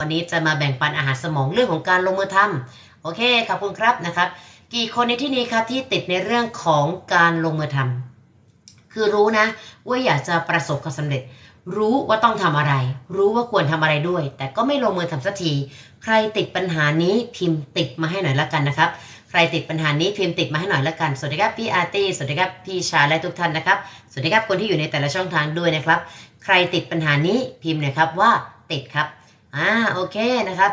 วันนี้จะมาแบ่งปันอาหารสมองเรื่องของการลงมือทำโอเคขอบคุณครับนะครับ กี่คนในที่นี้ครับที่ติดในเรื่องของการลงมือทำคือรู้นะ ว่าอยากจะประสบความสำเร็จ รู้ว่าต้องทำอะไร รู้ว่าควรทำอะไรด้วย แต่ก็ไม่ลงมือทำสักที ใครติดปัญหานี้พิมพ์ติดมาให้หน่อยละกันนะครับใครติดปัญหานี้พิมพ์ติดมาให้หน่อยละกัน สวัสดีครับพี่อาร์ตี้ สวัสดีครับพี่ชาและทุกท่านนะครับ สวัสดีครับคนที่อยู่ในแต่ละช่องทางด้วยนะครับ ใครติดปัญหานี้พิมพ์น่อยครับว่าติดครับ อ่าโอเคนะครับ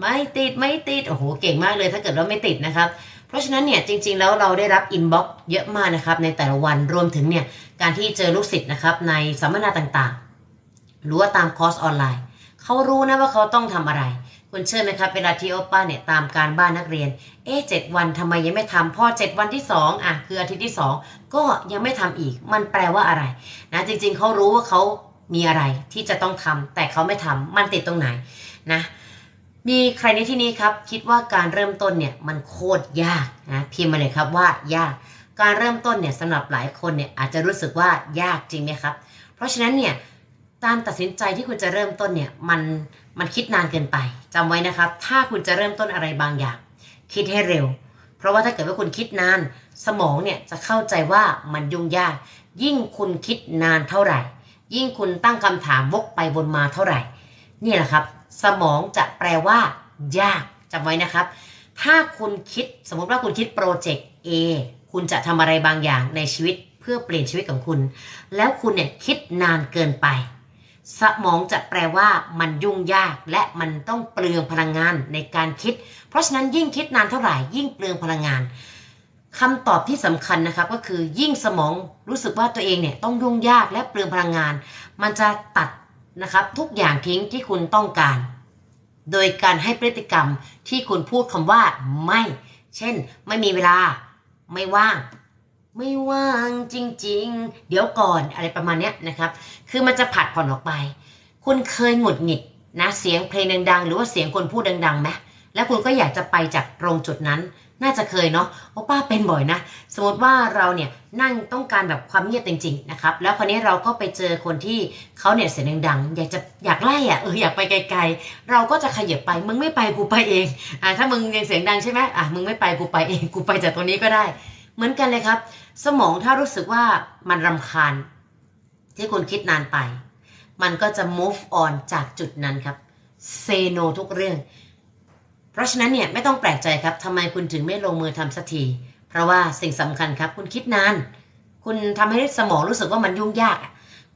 ไม่ติดไม่ติดโอ้โหเก่งมากเลยถ้าเกิดว่าไม่ติดนะครับเพราะฉะนั้นเนี่ยจริงๆแล้วเราได้รับอินบ็อกซ์เยอะมากนะครับในแต่ละวันรวมถึงเนี่ยการที่เจอลูกศิษย์นะครับในสัมมนาต่างๆ หรือว่าตามคอร์สออนไลน์ เขารู้นะว่าเขาต้องทำอะไร คุณเชื่อไหมครับเวลาที่โอป้าเนี่ยตามการบ้านนักเรียน เอ๊ะเจ็ดวันทำไมยังไม่ทำพอเจ็ดวันที่สองอะคืออาทิตย์ที่สองก็ยังไม่ทำอีกมันแปลว่าอะไรนะจริงๆเขารู้ว่าเขา มีอะไรที่จะต้องทำแต่เขาไม่ทำมันติดตรงไหนนะมีใครในที่นี้ครับ คิดว่าการเริ่มต้นเนี่ยมันโคตรยากนะพิมพ์มาเลยครับว่ายาก การเริ่มต้นเนี่ยสำหรับหลายคนเนี่ยอาจจะรู้สึกว่ายากจริงไหมครับ เพราะฉะนั้นเนี่ยการตัดสินใจที่คุณจะเริ่มต้นเนี่ยมันมันคิดนานเกินไปจำไว้นะครับ ถ้าคุณจะเริ่มต้นอะไรบางอย่าง คิดให้เร็ว เพราะว่าถ้าเกิดว่าคุณคิดนาน สมองเนี่ยจะเข้าใจว่ามันยุ่งยาก ยิ่งคุณคิดนานเท่าไหร่ ยิ่งคุณตั้งคำถามวกไปวนมาเท่าไหร่ นี่แหละครับ สมองจะแปลว่า ยากจำไว้นะครับ ถ้าคุณคิดสมมติว่าคุณคิดโปรเจกต์ A คุณจะทำอะไรบางอย่างในชีวิตเพื่อเปลี่ยนชีวิตของคุณ แล้วคุณเนี่ยคิดนานเกินไป สมองจะแปลว่ามันยุ่งยากและมันต้องเปลืองพลังงานในการคิด เพราะฉะนั้นยิ่งคิดนานเท่าไหร่ยิ่งเปลืองพลังงาน คำตอบที่สำคัญนะครับก็คือยิ่งสมองรู้สึกว่าตัวเองเนี่ยต้องยุ่งยากและเปลืองพลังงาน มันจะตัดนะครับทุกอย่างทิ้งที่คุณต้องการ โดยการให้พฤติกรรมที่คุณพูดคำว่าไม่ เช่น ไม่มีเวลา ไม่ว่าง ไม่ว่างจริง ๆ เดี๋ยวก่อนอะไรประมาณนี้นะครับ คือมันจะผัดผ่อนออกไป คุณเคยหงุดหงิดนะเสียงเพลงดังๆ หรือว่าเสียงคนพูดดังๆไหมแล้วคุณก็อยากจะไปจากตรงจุดนั้น น่าจะเคยเนาะเพราะป้าเป็นบ่อยนะ สมมติว่าเราเนี่ยนั่งต้องการแบบความเงียบจริงๆนะครับ แล้วคราวนี้เราก็ไปเจอคนที่เขาเนี่ยเสียงดังๆอยากจะอยากไล่อะเอออยากไปไกลๆ เราก็จะขยับไปมึงไม่ไปกูไปเองอ่าถ้ามึงยังเสียงดังใช่ไหมอะมึงไม่ไปกูไปเองกูไปจากตรงนี้ก็ได้ เหมือนกันเลยครับ สมองถ้ารู้สึกว่ามันรำคาญ ที่คุณคิดนานไป มันก็จะ move on จากจุดนั้นครับ say no ทุกเรื่อง เพราะฉะนั้นเนี่ยไม่ต้องแปลกใจครับทำไมคุณถึงไม่ลงมือทำสักที เพราะว่าสิ่งสำคัญครับ คุณคิดนาน คุณทำให้สมองรู้สึกว่ามันยุ่งยาก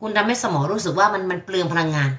คุณทำให้สมองรู้สึกว่ามันมันเปลืองพลังงาน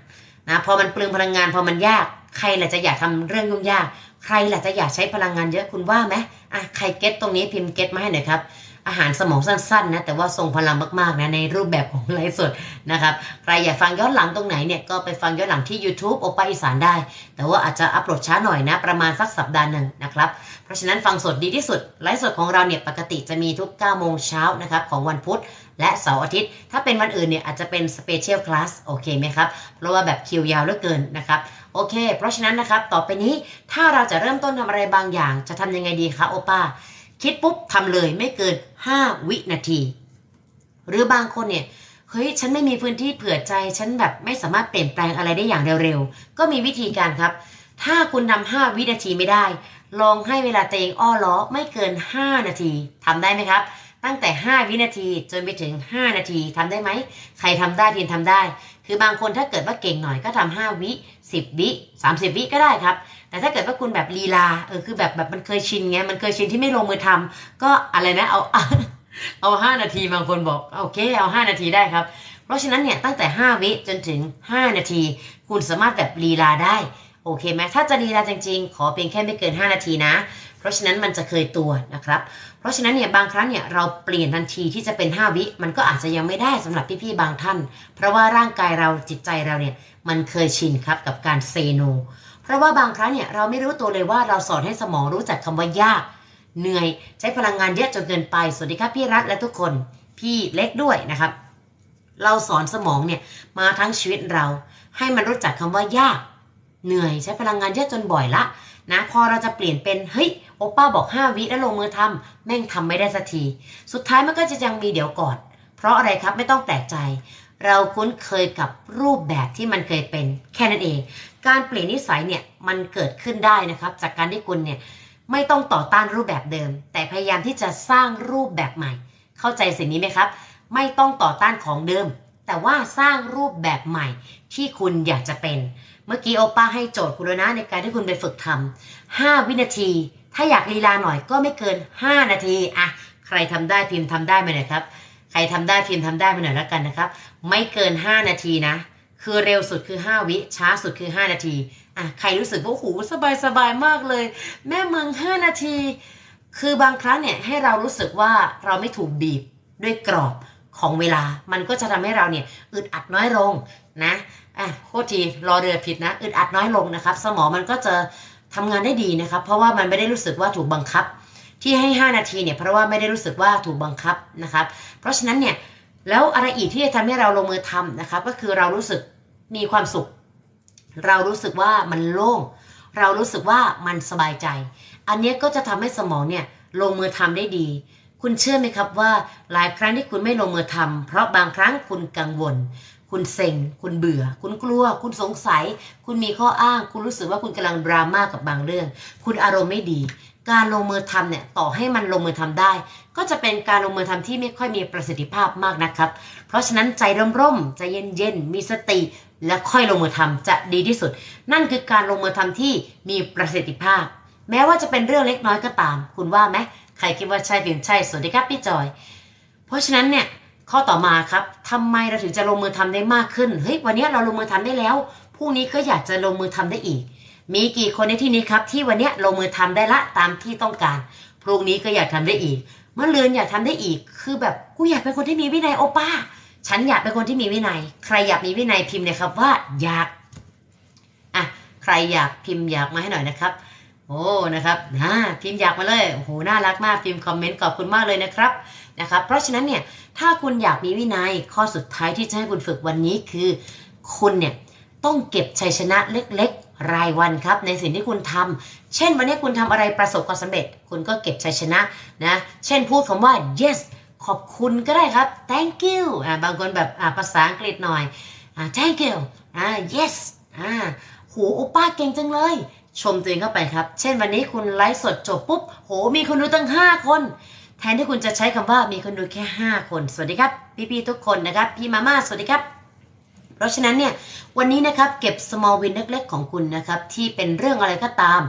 นะพอมันเปลืองพลังงาน พอมันยาก ใครล่ะจะอยากทำเรื่องยุ่งยาก ใครล่ะจะอยากใช้พลังงานเยอะคุณว่าไหมอะใครเก็ตตรงนี้พิมพ์เก็ตมาให้หน่อยครับ อาหารสมองสั้นๆนะแต่ว่าทรงพลังมากๆนะในรูปแบบของไลฟ์สดนะครับใครอยากฟังย้อนหลังตรงไหนเนี่ยก็ไปฟังย้อนหลังที่ YouTube โอปาอีสานได้ แต่ว่าอาจจะอัปโหลดช้าหน่อยนะ ประมาณสักสัปดาห์หนึ่งนะครับ เพราะฉะนั้นฟังสดดีที่สุดไลฟ์สดของเราเนี่ยปกติจะมีทุก 9 โมงเช้านะครับของวันพุธและเสาร์อาทิตย์ ถ้าเป็นวันอื่นเนี่ยอาจจะเป็นสเปเชียลคลาสโอเคไหมครับ เพราะว่าแบบคิวยาวเหลือเกินนะครับโอเค เพราะฉะนั้นนะครับต่อไปนี้ถ้าเราจะเริ่มต้นทำอะไรบางอย่างจะทำยังไงดีคะโอป้า คิดปุ๊บทำเลยไม่เกิน 5 วินาที หรือบางคนเนี่ยเฮ้ยฉันไม่มีพื้นที่เผื่อใจฉันแบบไม่สามารถเปลี่ยนแปลงอะไรได้อย่างเร็วๆ ก็มีวิธีการครับ ถ้าคุณทำ5วินาทีไม่ได้ ลองให้เวลาตัวเองอ้อล้อไม่เกิน 5 นาทีทำได้ไหมครับ ตั้งแต่ 5 วินาทีจนไปถึง 5 นาทีทำได้ไหม ใครทำได้ทีนทำได้ คือบางคนถ้าเกิดว่าเก่งหน่อยก็ทำ5วิ10วิ30 วิก็ได้ครับ แต่ถ้าเกิดว่าคุณแบบลีลาเออคือแบบแบบมันเคยชินไงมันเคยชินที่ไม่ลงมือทำก็อะไรนะเอาเอาห้านาทีบางคนบอกโอเคเอาห้านาทีได้ครับ เพราะฉะนั้นเนี่ยตั้งแต่ 5 วิจนถึง 5 นาที คุณสามารถแบบลีลาได้โอเคไหมถ้าจะลีลาจริงๆ ขอเพียงแค่ไม่เกิน 5 นาทีนะ เพราะฉะนั้นมันจะเคยตัวนะครับ เพราะฉะนั้นเนี่ยบางครั้งเนี่ยเราเปลี่ยนทันทีที่จะเป็น 5 วิมันก็อาจจะยังไม่ได้สำหรับพี่ๆบางท่าน เพราะว่าร่างกายเราจิตใจเราเนี่ยมันเคยชินครับกับการเซโนเพราะว่าบางครั้งเนี่ยเราไม่รู้ตัวเลยว่าเราสอนให้สมองรู้จักคำว่ายาก เหนื่อยใช้พลังงานเยอะจนเกินไป สวัสดีครับพี่รัฐและทุกคนพี่เล็กด้วยนะครับ เราสอนสมองเนี่ยมาทั้งชีวิตเรา ให้มันรู้จักคำว่ายาก เหนื่อยใช้พลังงานเยอะจนบ่อยละนะพอเราจะเปลี่ยนเป็นเฮ้ย โอป้าบอก5วิแล้วลงมือทำแม่งทำไม่ได้สักที สุดท้ายมันก็จะยังมีเดี๋ยวก่อน เพราะอะไรครับไม่ต้องแปลกใจ เราคุ้นเคยกับรูปแบบที่มันเคยเป็น แค่นั้นเอง การเปลี่ยนนิสัยเนี่ยมันเกิดขึ้นได้นะครับ จากการที่คุณเนี่ยไม่ต้องต่อต้านรูปแบบเดิม แต่พยายามที่จะสร้างรูปแบบใหม่ เข้าใจสิ่งนี้ไหมครับ ไม่ต้องต่อต้านของเดิม แต่ว่าสร้างรูปแบบใหม่ที่คุณอยากจะเป็น เมื่อกี้โอป้าให้โจทย์คุณแล้วนะในการที่คุณไปฝึกทำ5วินาที ถ้าอยากลีลาหน่อยก็ไม่เกิน 5 นาทีอะใครทำได้พิมพ์ทำได้ไหมนะครับ ใครทำได้พิมพ์ทำได้มาหน่อยแล้วกันนะครับ ไม่เกิน 5 นาทีนะ คือเร็วสุดคือ 5 วิ ช้าสุดคือ 5 นาทีอะใครรู้สึกว่าโอ้โหสบายสบายมากเลย แม่เมือง 5 นาที คือบางครั้งเนี่ยให้เรารู้สึกว่าเราไม่ถูกบีบด้วยกรอบของเวลา มันก็จะทำให้เราเนี่ยอึดอัดน้อยลงนะอะโทษทีรอเรือผิดนะอึดอัดน้อยลงนะครับ สมองมันก็จะ ทำงานได้ดีนะครับเพราะว่ามันไม่ได้รู้สึกว่าถูกบังคับ ที่ให้ 5 นาทีเนี่ยเพราะว่าไม่ได้รู้สึกว่าถูกบังคับนะครับ เพราะฉะนั้นเนี่ยแล้วอะไรอีกที่จะทำให้เราลงมือทำนะครับก็คือเรารู้สึกมีความสุข เรารู้สึกว่ามันโล่ง เรารู้สึกว่ามันสบายใจ อันนี้ก็จะทำให้สมองเนี่ยลงมือทำได้ดี คุณเชื่อไหมครับว่าหลายครั้งที่คุณไม่ลงมือทำเพราะบางครั้งคุณกังวล คุณเซ็ง คุณเบื่อ คุณกลัว คุณสงสัย คุณมีข้ออ้าง คุณรู้สึกว่าคุณกำลังดราม่ากับบางเรื่อง คุณอารมณ์ไม่ดี การลงมือทำเนี่ยต่อให้มันลงมือทำได้ ก็จะเป็นการลงมือทำที่ไม่ค่อยมีประสิทธิภาพมากนะครับ เพราะฉะนั้นใจร่มๆใจเย็นๆมีสติและค่อยลงมือทำจะดีที่สุด นั่นคือการลงมือทำที่มีประสิทธิภาพ แม้ว่าจะเป็นเรื่องเล็กน้อยก็ตาม คุณว่าไหมใครคิดว่าใช่เพียงใช่สวัสดีครับพี่จอย เพราะฉะนั้นเนี่ย ข้อต่อมาครับทำไมเราถึงจะลงมือทำได้มากขึ้นเฮ้ยวันนี้เราลงมือทำได้แล้วพรุ่งนี้ก็อยากจะลงมือทำได้อีก มีกี่คนในที่นี้ครับ ที่วันนี้ลงมือทำได้ละตามที่ต้องการพรุ่งนี้ก็อยากทำได้อีกเมื่อเลือนอยากทำได้อีก คือแบบกูอยากเป็นคนที่มีวินัยโอป้า ฉันอยากเป็นคนที่มีวินัย ใครอยากมีวินัยพิมพ์เลยครับว่าอยากอะใครอยากพิมพ์อยากมาให้หน่อยนะครับ โอ้นะครับนะพิมพ์อยากมาเลยโอ้โหน่ารักมากพิมพ์คอมเมนต์ขอบคุณมากเลยนะครับนะครับ เพราะฉะนั้นเนี่ยถ้าคุณอยากมีวินัยข้อสุดท้ายที่จะให้คุณฝึกวันนี้คือ คุณเนี่ยต้องเก็บชัยชนะเล็กๆ รายวันครับ ในสิ่งที่คุณทำเช่น วันนี้คุณทำอะไรประสบความสำเร็จ คุณก็เก็บชัยชนะนะเช่นพูดคำว่า yes ขอบคุณก็ได้ครับ thank you อ่าบางคนแบบอ่าภาษาอังกฤษหน่อยอ่า thank you อ่า yes อ่าโหโอป้าเก่งจังเลย ชมตัวเองเข้าไปครับ เช่นวันนี้คุณไลฟ์สดจบปุ๊บ โห มีคนดูตั้ง 5 คน แทนที่คุณจะใช้คำว่ามีคนดูแค่ 5 คน สวัสดีครับ พี่ๆทุกคนนะครับ พี่มาม่า สวัสดีครับ เพราะฉะนั้นเนี่ย วันนี้นะครับ เก็บ small win เล็ก ๆ ของคุณนะครับ ที่เป็นเรื่องอะไรก็ตาม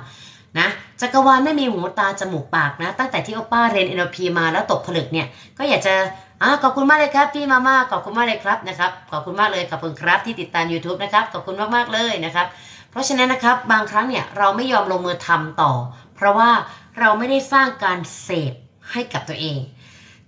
นะจักรวาลไม่มีหูตาจมูกปากนะ ตั้งแต่ที่โอป้าเรียน NLP มาแล้วตกผลึกเนี่ย ก็อยากจะอ่าขอบคุณมากเลยครับพี่มาม่าขอบคุณมากเลยครับนะครับ ขอบคุณมากเลยขอบคุณครับที่ติดตาม YouTube นะครับ ขอบคุณมากๆเลยนะครับ เพราะฉะนั้นนะครับบางครั้งเนี่ยเราไม่ยอมลงมือทำต่อ เพราะว่าเราไม่ได้สร้างการเสพให้กับตัวเอง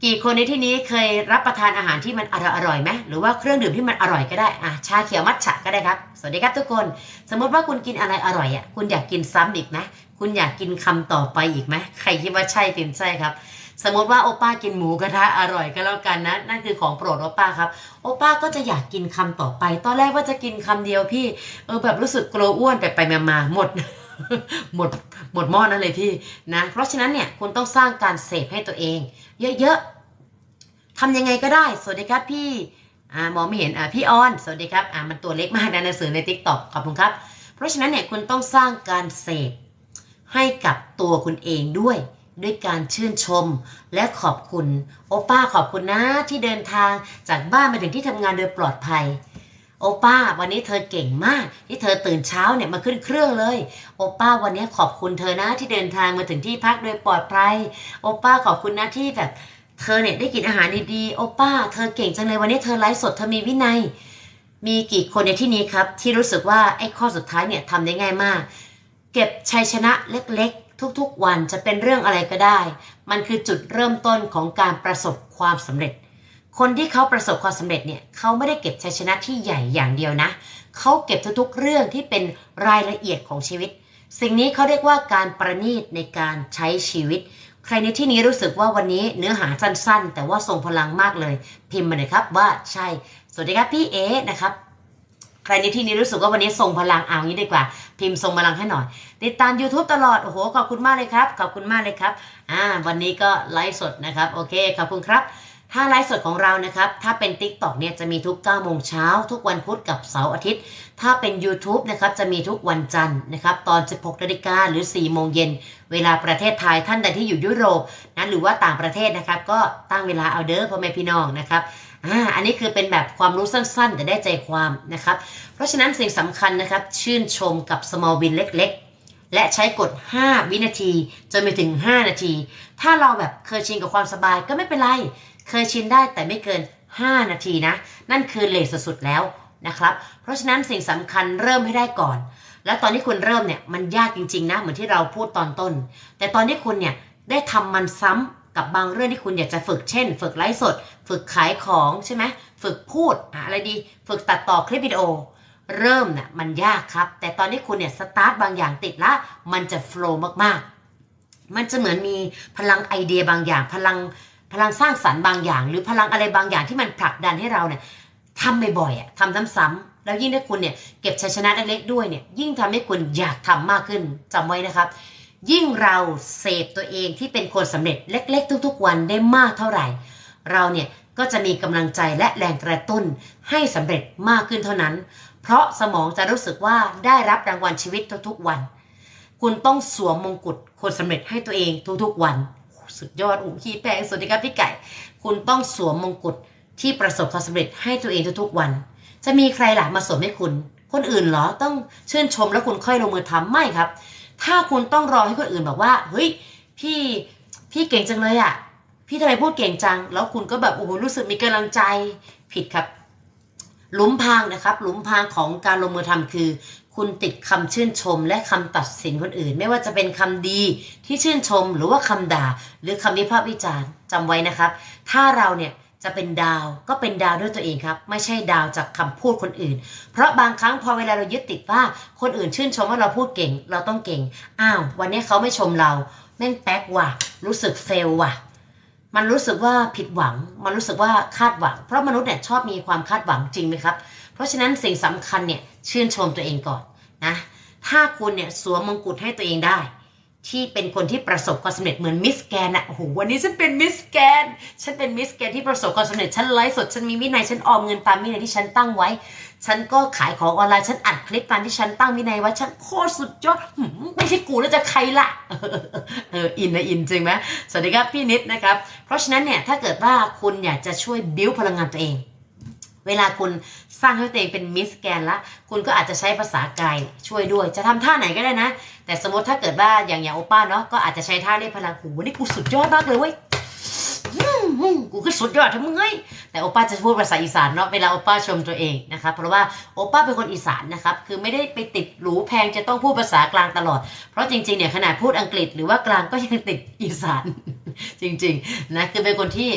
กี่คนในที่นี้เคยรับประทานอาหารที่มันอร่อยอร่อยไหมหรือว่าเครื่องดื่มที่มันอร่อยก็ได้อะชาเขียวมัทฉะก็ได้ครับ สวัสดีครับทุกคน สมมติว่าคุณกินอะไรอร่อยอะคุณอยากกินซ้ำอีกไหมคุณอยากกินคำต่อไปอีกไหมใครคิดว่าใช่พิมพ์ใช่ครับ สมมติว่าโอป้ากินหมูกระทะอร่อยก็แล้วกันนะนั่นคือของโปรดโอป้าครับโอป้าก็จะอยากกินคำต่อไป ตอนแรกว่าจะกินคำเดียวพี่เออแบบรู้สึกกลัวอ้วนไปไปมามาหมดหมดหมดหม้อนั่นเลยพี่นะ เพราะฉะนั้นเนี่ยคุณต้องสร้างการเสพให้ตัวเอง เยอะๆทำยังไงก็ได้ สวัสดีครับพี่อ่ามองไม่เห็นอ่าพี่ออน สวัสดีครับอ่ามันตัวเล็กมากนะหนังสือในทิกตอกขอบคุณครับ เพราะฉะนั้นเนี่ยคุณต้องสร้างการเสพให้กับตัวคุณเองด้วย ด้วยการชื่นชมและขอบคุณ โอป้าขอบคุณนะที่เดินทางจากบ้านมาถึงที่ทำงานโดยปลอดภัย โอป้า วันนี้เธอเก่งมาก ที่เธอตื่นเช้าเนี่ยมาขึ้นเครื่องเลย โอป้าวันนี้ขอบคุณเธอนะที่เดินทางมาถึงที่พักโดยปลอดภัย โอป้าขอบคุณนะที่แบบ เธอเนี่ยได้กินอาหารดีๆโอป้า เธอเก่งจังเลยวันนี้เธอไลฟ์สดเธอมีวินัย มีกี่คนในที่นี้ครับ ที่รู้สึกว่าไอ้ข้อสุดท้ายเนี่ยทำได้ง่ายมาก เก็บชัยชนะเล็กๆ ทุกๆ วันจะเป็นเรื่องอะไรก็ได้ มันคือจุดเริ่มต้นของการประสบความสำเร็จ คนที่เขาประสบความสำเร็จเนี่ยเขาไม่ได้เก็บชัยชนะที่ใหญ่อย่างเดียวนะ เขาเก็บทุกๆ เรื่องที่เป็นรายละเอียดของชีวิต สิ่งนี้เขาเรียกว่าการประณีตในการใช้ชีวิต ใครในที่นี้รู้สึกว่าวันนี้เนื้อหาสั้นๆ แต่ว่าทรงพลังมากเลย พิมพ์มาเลยครับว่าใช่ สวัสดีครับพี่เอนะครับ ใครในที่นี้รู้สึกว่าวันนี้ทรงพลังเอางี้ดีกว่า พิมพ์ทรงพลังให้หน่อย ติดตาม YouTube ตลอด โอ้โห ขอบคุณมากเลยครับ ขอบคุณมากเลยครับ อ่า วันนี้ก็ไลฟ์สดนะครับ โอเค ขอบคุณครับ ถ้าไลฟ์สดของเรานะครับ ถ้าเป็น Tik t o กเนี่ยจะมีทุก9โมงเช้าทุกวันพุธกับเสาร์อาทิตย์ ถ้าเป็น YouTube นะครับจะมีทุกวันจันทร์นะครับตอน 16นาฬิกาหรือ 4 โมงเย็นเวลาประเทศไทยท่านใดที่อยู่ยุโรปนะหรือว่าต่างประเทศนะครับก็ตั้งเวลาเอาเด้อพ่อแม่พี่น้องนะครับ อ่าอันนี้คือเป็นแบบความรู้สั้นๆ แต่ได้ใจความนะครับ เพราะฉะนั้นสิ่งสำคัญนะครับ ชื่นชมกับ small win เล็กๆ และใช้กด 5 วินาที จนไปถึง 5 นาที ถ้าเราแบบเคยชินกับความสบายก็ไม่เป็นไร เคยชินได้แต่ไม่เกิน 5 นาทีนะ นั่นคือเลทสุดๆแล้วนะครับ เพราะฉะนั้นสิ่งสำคัญเริ่มให้ได้ก่อน แล้วตอนที่คุณเริ่มเนี่ยมันยากจริงๆนะเหมือนที่เราพูดตอนต้น แต่ตอนที่คุณเนี่ยได้ทำมันซ้ำ กับบางเรื่องที่คุณอยากจะฝึกเช่น ฝึกไลฟ์สด ฝึกขายของใช่ไหมฝึกพูดอะอะไรดี ฝึกตัดต่อคลิปวิดีโอ เริ่มน่ะมันยากครับ แต่ตอนที่คุณเนี่ยสตาร์ทบางอย่างติดละมันจะโฟล์มากๆ มันจะเหมือนมีพลังไอเดียบางอย่าง พลังพลังสร้างสรรค์บางอย่าง หรือพลังอะไรบางอย่างที่มันผลักดันให้เราเนี่ยทำบ่อยๆอะทำซ้ำๆแล้วยิ่งถ้าคุณเนี่ยเก็บชัยชนะเล็กๆด้วยเนี่ยยิ่งทำให้คุณอยากทำมากขึ้นจำไว้นะครับ ยิ่งเราเสพตัวเองที่เป็นคนสำเร็จเล็ก ๆ ทุกๆ วันได้มากเท่าไหร่ เราเนี่ยก็จะมีกำลังใจและแรงกระตุ้นให้สำเร็จมากขึ้นเท่านั้น เพราะสมองจะรู้สึกว่าได้รับรางวัลชีวิตทุกๆวัน คุณต้องสวมมงกุฎคนสำเร็จให้ตัวเองทุกๆ วัน สุดยอดอุ้งขี้แปลงสวัสดีครับพี่ไก่ คุณต้องสวมมงกุฎที่ประสบความสำเร็จให้ตัวเองทุกๆวัน จะมีใครหล่ะมาสวมให้คุณ คนอื่นเหรอต้องชื่นชมแล้วคุณค่อยลงมือทำไม่ครับ ถ้าคุณต้องรอให้คนอื่นบอกว่าเฮ้ยพี่พี่เก่งจังเลยอะพี่ทำไมพูดเก่งจัง แล้วคุณก็แบบโอ้โหรู้สึกมีกำลังใจผิดครับหลุมพางนะครับหลุมพางของการลงมือทำคือ คุณติดคำชื่นชม และคำตัดสินคนอื่น ไม่ว่าจะเป็นคำดีที่ชื่นชม หรือว่าคำด่า หรือคำวิพากษ์วิจารณ์จำไว้นะครับ ถ้าเราเนี่ย จะเป็นดาวก็เป็นดาวด้วยตัวเองครับ ไม่ใช่ดาวจากคำพูดคนอื่น เพราะบางครั้งพอเวลาเรายึดติดว่าคนอื่นชื่นชมว่าเราพูดเก่ง เราต้องเก่ง อ้าววันนี้เขาไม่ชมเราแม่งแป๊กว่ะ รู้สึกเฟลว่ะ มันรู้สึกว่าผิดหวัง มันรู้สึกว่าคาดหวัง เพราะมนุษย์เนี่ยชอบมีความคาดหวังจริงไหมครับ เพราะฉะนั้นสิ่งสำคัญเนี่ยชื่นชมตัวเองก่อนนะถ้าคุณเนี่ยสวมมงกุฎให้ตัวเองได้ ที่เป็นคนที่ประสบความสำเร็จเหมือนมิสแกนอะโอ้โหวันนี้ฉันเป็นมิสแกนฉันเป็นมิสแกนที่ประสบความสำเร็จฉันไลฟ์สดฉันมีวินัยฉันออมเงินตามวินัยที่ฉันตั้งไว้ ฉันก็ขายของออนไลน์ฉันอัดคลิปตามที่ฉันตั้งวินัยไว้ฉันโคตรสุดยอดไม่ใช่กูแล้วจะใครล่ะเอออินนะอินจริงไหมสวัสดีครับพี่นิดนะครับ เพราะฉะนั้นเนี่ยถ้าเกิดว่าคุณอยากจะช่วยบิ้วพลังงานตัวเอง เวลาคุณสร้างให้ตัวเองเป็นมิสแกนละคุณก็อาจจะใช้ภาษากายช่วยด้วย จะทำท่าไหนก็ได้นะ แต่สมมติถ้าเกิดว่าอย่างอย่างโอป้าเนาะก็อาจจะใช้ท่าเรียกพลังหูนี่กูสุดยอดมากเลยเว้ยอืมอืมกูก็สุดยอดทั้งมึงเอ้ยแต่โอป้าจะพูดภาษาอีสานเนาะเวลาโอป้าชมตัวเองนะครับเพราะว่าโอป้าเป็นคนอีสานนะครับคือไม่ได้ไปติดหรูแพงจะต้องพูดภาษากลางตลอด เพราะจริงๆเนี่ยขนาดพูดอังกฤษหรือว่ากลางก็ยังติดอีสานจริงๆนะคือเป็นคนที่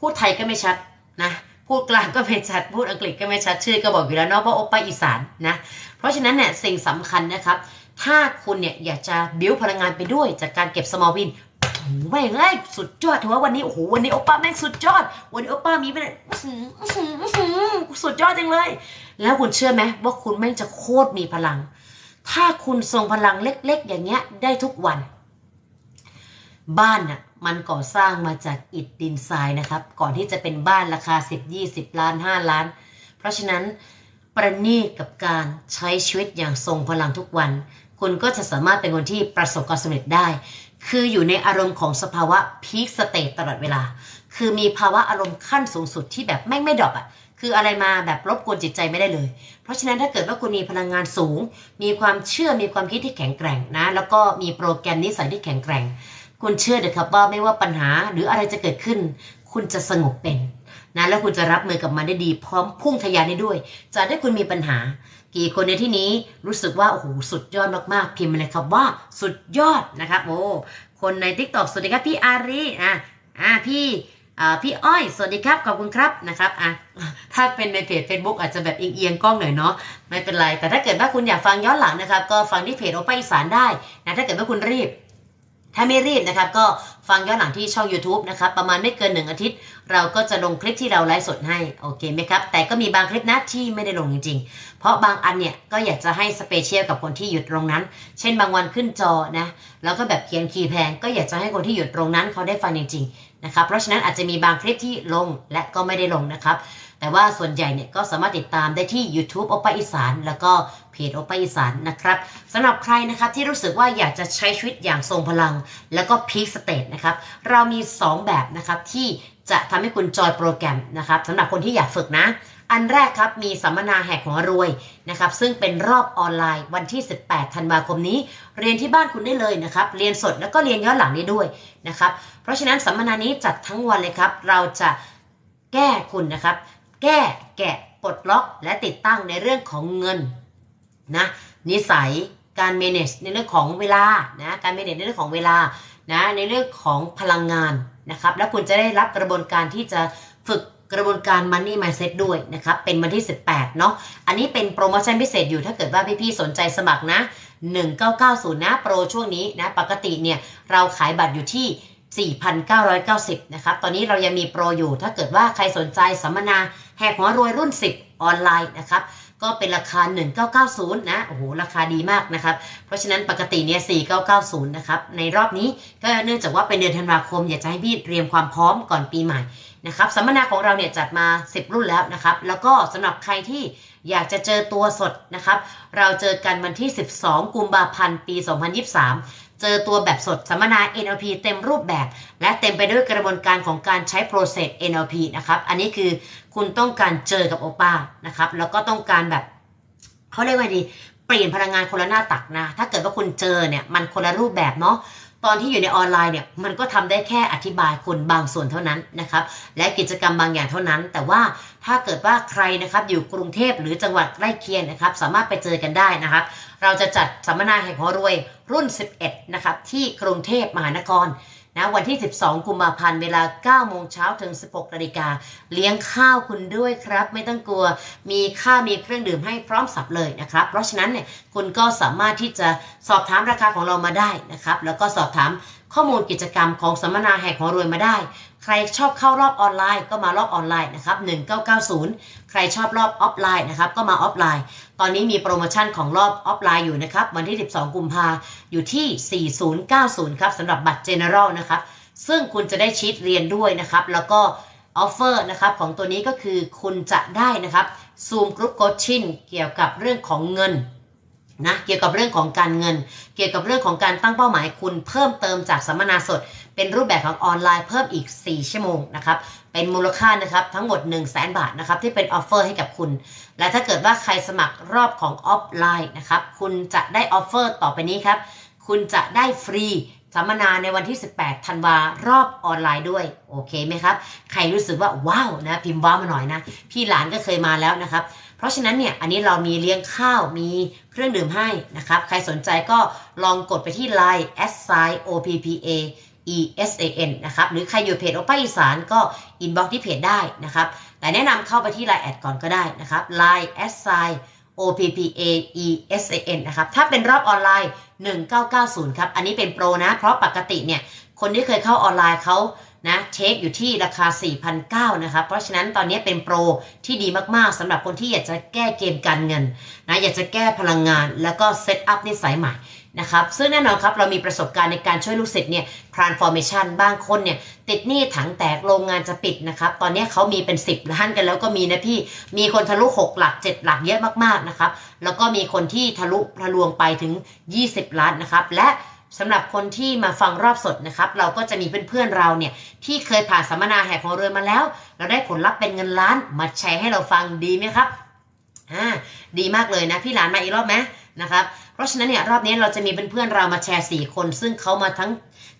พูดไทยก็ไม่ชัดนะ พูดกลางก็ไม่ชัด พูดอังกฤษก็ไม่ชัดชื่อก็บอกอยู่แล้วเนาะว่าโอป้าอีสานนะ เพราะฉะนั้นเนี่ยสิ่งสำคัญนะครับ ถ้าคุณเนี่ยอยากจะบิ้วพลังงานไปด้วยจากการเก็บ small win โอ้แม่งเอ้ยสุดยอดถือว่าวันนี้โอ้โหวันนี้โอป้าแม่งสุดยอด วันนี้โอป้ามีไปเลยสุดยอดจังเลย แล้วคุณเชื่อไหมว่าคุณแม่งจะโคตรมีพลัง ถ้าคุณทรงพลังเล็ก ๆ อย่างเงี้ยได้ทุกวัน บ้านน่ะ มันก่อสร้างมาจากอิฐดินทรายนะครับ ก่อนที่จะเป็นบ้านราคา 10 20 ล้าน 5 ล้าน เพราะฉะนั้นประณีตกับการใช้ชีวิตอย่างทรงพลังทุกวัน คุณก็จะสามารถเป็นคนที่ประสบความสำเร็จได้ คืออยู่ในอารมณ์ของสภาวะพีคสเตตตลอดเวลา คือมีภาวะอารมณ์ขั้นสูงสุดที่แบบแม่งไม่ดรอปอะคืออะไรมาแบบรบกวนจิตใจไม่ได้เลย เพราะฉะนั้นถ้าเกิดว่าคุณมีพลังงานสูง มีความเชื่อมีความคิดที่แข็งแกร่งนะ แล้วก็มีโปรแกรมนิสัยที่แข็งแกร่ง คุณเชื่อเถอะครับว่าไม่ว่าปัญหาหรืออะไรจะเกิดขึ้น คุณจะสงบเป็นนะแล้วคุณจะรับมือกับมันได้ดีพร้อมพุ่งทะยานได้ด้วย จะได้คุณมีปัญหา กี่คนในที่นี้รู้สึกว่าโอ้โหสุดยอดมากๆพิมพ์มาเลยครับว่าสุดยอดนะครับโอ้คนใน t ิ k t o k สวัสดีครับพี่อารีอะอะพี่อ่าพี่อ้อยสวัสดีครับขอบคุณครับนะครับอะถ้าเป็นในเพจ Facebook อาจจะแบบเอียงๆกล้องหน่อยเนาะไม่เป็นไร แต่ถ้าเกิดว่าคุณอยากฟังย้อนหลังนะครับ ก็ฟังที่เพจโอป้าอีสานได้นะถ้าเกิดว่าคุณรีบ ถ้าไม่รีบนะครับก็ฟังย้อนหลังที่ช่อง YouTube นะครับประมาณไม่เกินหนึ่งอาทิตย์ เราก็จะลงคลิปที่เราไลฟ์สดให้โอเคไหมครับ แต่ก็มีบางคลิปนะที่ไม่ได้ลงจริงๆ เพราะบางอันเนี่ยก็อยากจะให้สเปเชียลกับคนที่หยุดตรงนั้น เช่นบางวันขึ้นจอนะแล้วก็แบบเขียนคีย์แพงก็อยากจะให้คนที่หยุดตรงนั้นเขาได้ฟังจริงๆนะครับเพราะฉะนั้นอาจจะมีบางคลิปที่ลงและก็ไม่ได้ลงนะครับแต่ว่าส่วนใหญ่เนี่ยก็สามารถติดตามได้ที่ YouTube โอปาอีสานแล้วก็ จโอปาอีสานนะครับสำหรับใครนะครับที่รู้สึกว่าอยากจะใช้ชีวิตอย่างทรงพลัง แล้วก็พีคสเตทนะครับเรามี 2 แบบนะครับที่จะทำให้คุณจอยโปรแกรมนะครับสำหรับคนที่อยากฝึกนะ อันแรกครับมีสัมมนาแหกหัวรวยนะครับซึ่งเป็นรอบออนไลน์วันที่ 18 ธันวาคมนี้ เรียนที่บ้านคุณได้เลยนะครับเรียนสดแล้วก็เรียนย้อนหลังได้ด้วยนะครับเพราะฉะนั้นสัมมนานี้จัดทั้งวันเลยครับเราจะแก้คุณนะครับ แก้แกะปลดล็อกและติดตั้งในเรื่องของเงิน นะนิสัยการ manage ในเรื่องของเวลานะการ manage ในเรื่องของเวลานะในเรื่องของพลังงานนะครับแล้วคุณจะได้รับกระบวนการที่จะฝึกกระบวนการ Money Mindset ด้วยนะครับ เป็นวันที่ 18 เนาะอันนี้เป็นโปรโมชั่นพิเศษอยู่ถ้าเกิดว่าพี่ๆสนใจสมัครนะ 1990 นะโปรช่วงนี้นะปกติเนี่ยเราขายบัตรอยู่ที่ 4,990 นะครับ ตอนนี้เรายังมีโปรอยู่ถ้าเกิดว่าใครสนใจสัมมนาแหกหัวรวยรุ่น 10 ออนไลน์นะครับ ก็เป็นราคา 1990 นะ โอ้โห ราคาดีมากนะครับ เพราะฉะนั้นปกติเนี่ย 4990 นะครับ ในรอบนี้ก็เนื่องจากว่าเป็นเดือนธันวาคม อยากจะให้พี่เตรียมความพร้อมก่อนปีใหม่นะครับ สัมมนาของเราเนี่ยจัดมา 10 รุ่นแล้วนะครับ แล้วก็สำหรับใครที่อยากจะเจอตัวสดนะครับ เราเจอกันวันที่ 12 กุมภาพันธ์ ปี 2023 เจอตัวแบบสดสัมมนา NLP เต็มรูปแบบ และเต็มไปด้วยกระบวนการของการใช้ process NLP นะครับ อันนี้คือคุณต้องการเจอกับโอป้านะครับ แล้วก็ต้องการแบบเขาเรียกว่าดี เปลี่ยนพลังงานคนละหน้าตักนะ ถ้าเกิดว่าคุณเจอเนี่ยมันคนละรูปแบบเนาะตอนที่อยู่ในออนไลน์เนี่ยมันก็ทำได้แค่อธิบายคุณบางส่วนเท่านั้นนะครับ และกิจกรรมบางอย่างเท่านั้น แต่ว่าถ้าเกิดว่าใครนะครับอยู่กรุงเทพหรือจังหวัดใกล้เคียงนะครับ สามารถไปเจอกันได้นะครับ เราจะจัดสัมมนาแห่งหัวรวย รุ่น 11 นะครับ ที่กรุงเทพมหานครนะวันที่ 12 กุมภาพันธ์เวลา 9 โมงเช้าถึง 16 นาฬิกา เลี้ยงข้าวคุณด้วยครับ ไม่ต้องกลัว มีข้าวมีเครื่องดื่มให้พร้อมสับเลยนะครับ เพราะฉะนั้นเนี่ยคุณก็สามารถที่จะสอบถามราคาของเรามาได้นะครับ แล้วก็สอบถามข้อมูลกิจกรรมของสัมมนาแห่งหัวรวยมาได้ ใครชอบเข้ารอบออนไลน์ก็มารอบออนไลน์นะครับ 1990 ใครชอบรอบออฟไลน์นะครับ ก็มาออฟไลน์ ตอนนี้มีโปรโมชั่นของรอบออฟไลน์อยู่นะครับ วันที่ 12 กุมภาอยู่ที่ 4090 ครับสำหรับบัตร General นะครับ ซึ่งคุณจะได้ชีตเรียนด้วยนะครับ แล้วก็ออฟเฟอร์นะครับของตัวนี้ก็คือคุณจะได้นะครับซูมกรุ๊ปโคชชิ่งเกี่ยวกับเรื่องของเงิน นะเกี่ยวกับเรื่องของการเงิน เกี่ยวกับเรื่องของการตั้งเป้าหมายคุณเพิ่มเติมจากสัมมนาสด เป็นรูปแบบของออนไลน์เพิ่มอีก 4 ชั่วโมงนะครับเป็นมูลค่านะครับทั้งหมด 1 0 0 0 0แบาทนะครับที่เป็นออฟเฟอร์ให้กับคุณ และถ้าเกิดว่าใครสมัครรอบของออฟไลน์นะครับคุณจะได้ออฟเฟอร์ต่อไปนี้ครับคุณจะได้ฟรีสัมมนาในวันที่ 18 ธันวารอบออนไลน์ด้วย โอเคไหมครับ ใครรู้สึกว่าว้าวนะพิมพ์ว้าวมาหน่อยนะ พี่หลานก็เคยมาแล้วนะครับ เพราะฉะนั้นเนี่ยอันนี้เรามีเลี้ยงข้าวมีเครื่องดื่มให้นะครับ ใครสนใจก็ลองกดไปที่ Line s i o p p a e s a n นะครับ หรือใครอยู่เพจโอป้าอีสานก็อินบ็อกที่เพจได้นะครับ แต่แนะนำเข้าไปที่ Line แอดก่อนก็ได้นะครับ Line s i o p p a e s a n นะครับ ถ้าเป็นรอบออนไลน์ 1990 ครับ อันนี้เป็นโปรนะ เพราะปกติเนี่ย คนที่เคยเข้าออนไลน์เขา นะเช็คอยู่ที่ราคา 4,900นะครับเพราะฉะนั้นตอนนี้เป็นโปรที่ดีมากๆสำหรับคนที่อยากจะแก้เกมการเงินนะอยากจะแก้พลังงานแล้วก็เซตอัพนิสัยใหม่นะครับซึ่งแน่นอนครับเรามีประสบการณ์ในการช่วยลูกศิษย์เนี่ย transformation บางคนเนี่ย ติดหนี้ถังแตกโรงงานจะปิดนะครับ ตอนนี้เขามีเป็น 10ล้านกันแล้วก็มีนะพี่ มีคนทะลุ 6 หลัก 7 หลักเยอะมากๆนะครับ แล้วก็มีคนที่ทะลุทะลวงไปถึง 20 ล้านนะครับ และ สำหรับคนที่มาฟังรอบสดนะครับ เราก็จะมีเพื่อนๆเราเนี่ย ที่เคยผ่านสัมมนาแหกของเรือมาแล้ว เราได้ผลลัพธ์เป็นเงินล้านมาแชร์ให้เราฟังดีไหมครับอ่าดีมากเลยนะ พี่หลานมาอีกรอบไหมนะครับ เพราะฉะนั้นเนี่ยรอบนี้เราจะมีเพื่อนๆเรามาแชร์ 4 คน ซึ่งเขามาทั้ง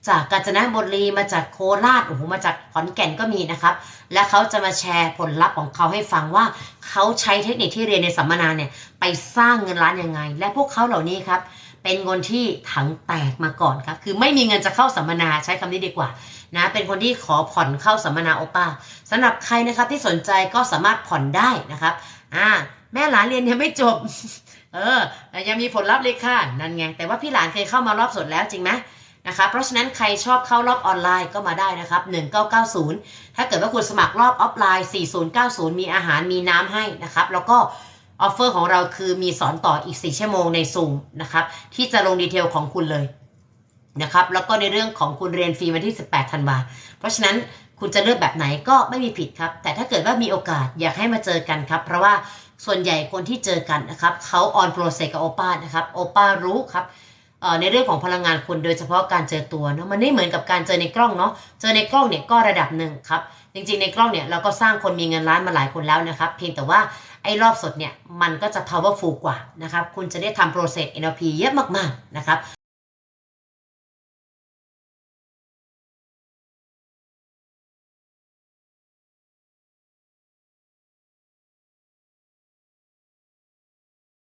จากกาญจนบุรีมาจากโคราชโอ้โหมาจากขอนแก่นก็มีนะครับ และเขาจะมาแชร์ผลลัพธ์ของเขาให้ฟังว่าเขาใช้เทคนิคที่เรียนในสัมมนาเนี่ยไปสร้างเงินล้านยังไง และพวกเขาเหล่านี้ครับ เป็นคนที่ถังแตกมาก่อนครับ คือไม่มีเงินจะเข้าสัมมนาใช้คำนี้ดีกว่านะเป็นคนที่ขอผ่อนเข้าสัมมนาโอป้าสำหรับใครนะครับที่สนใจก็สามารถผ่อนได้นะครับอ่าแม่หลานเรียนยังไม่จบ เออแต่ยังมีผลลัพธ์เลยค่ะนั่นไงแต่ว่าพี่หลานเคยเข้ามารอบสดแล้วจริงไหมนะครับเพราะฉะนั้นใครชอบเข้ารอบออนไลน์ก็มาได้นะครับ 1990 ถ้าเกิดว่าคุณสมัครรอบออฟไลน์ 4090 มีอาหารมีน้ำให้นะครับ แล้วก็ ออฟเฟอร์ของเราคือมีสอนต่ออีก 4 ชั่วโมงในซูมนะครับ ที่จะลงดีเทลของคุณเลยนะครับ แล้วก็ในเรื่องของคุณเรียนฟรีวันที่ 18ธันวาเพราะฉะนั้นคุณจะเลือกแบบไหนก็ไม่มีผิดครับ แต่ถ้าเกิดว่ามีโอกาสอยากให้มาเจอกันครับ เพราะว่าส่วนใหญ่คนที่เจอกันนะครับเขาออนโปรเซสกับโอป้านะครับโอป้ารู้ครับในเรื่องของพลังงานคุณโดยเฉพาะการเจอตัวเนาะมันไม่เหมือนกับการเจอในกล้องเนาะเจอในกล้องเนี่ยก็ระดับหนึ่งครับจริงๆในกล้องเนี่ยเราก็สร้างคนมีเงินล้านมาหลายคนแล้วนะครับ เพียงแต่ว่า ไอ้รอบสดเนี่ยมันก็จะ powerful กว่านะครับ คุณจะได้ทำ process NLP เยอะมากๆนะครับ